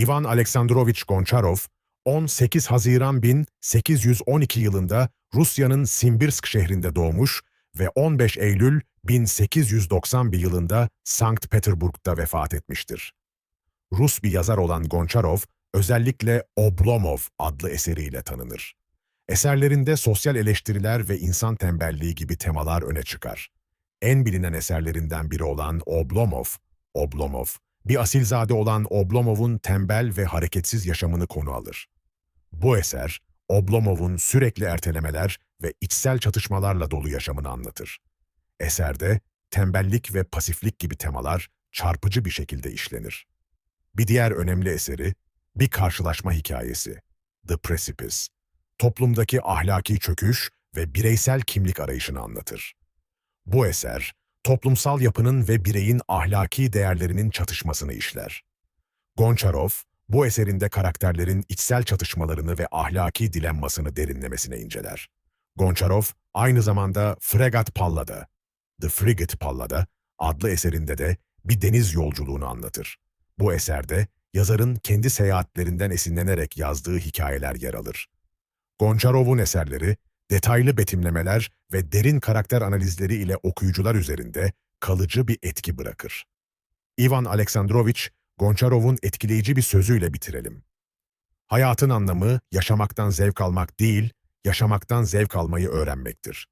Ivan Aleksandrovich Goncharov, 18 Haziran 1812 yılında Rusya'nın Simbirsk şehrinde doğmuş ve 15 Eylül 1891 yılında Sankt Peterburg'da vefat etmiştir. Rus bir yazar olan Goncharov, özellikle Oblomov adlı eseriyle tanınır. Eserlerinde sosyal eleştiriler ve insan tembelliği gibi temalar öne çıkar. En bilinen eserlerinden biri olan Oblomov, Oblomov, bir asilzade olan Oblomov'un tembel ve hareketsiz yaşamını konu alır. Bu eser, Oblomov'un sürekli ertelemeler ve içsel çatışmalarla dolu yaşamını anlatır. Eserde tembellik ve pasiflik gibi temalar çarpıcı bir şekilde işlenir. Bir diğer önemli eseri, bir karşılaşma hikayesi, The Precipice, toplumdaki ahlaki çöküş ve bireysel kimlik arayışını anlatır. Bu eser, toplumsal yapının ve bireyin ahlaki değerlerinin çatışmasını işler. Goncharov, bu eserinde karakterlerin içsel çatışmalarını ve ahlaki dilemmasını derinlemesine inceler. Goncharov, aynı zamanda Fregat Pallada, The Frigate Pallada adlı eserinde de bir deniz yolculuğunu anlatır. Bu eserde yazarın kendi seyahatlerinden esinlenerek yazdığı hikayeler yer alır. Gonçarov'un eserleri, detaylı betimlemeler ve derin karakter analizleri ile okuyucular üzerinde kalıcı bir etki bırakır. Ivan Aleksandrovich, Gonçarov'un etkileyici bir sözüyle bitirelim. Hayatın anlamı yaşamaktan zevk almak değil, yaşamaktan zevk almayı öğrenmektir.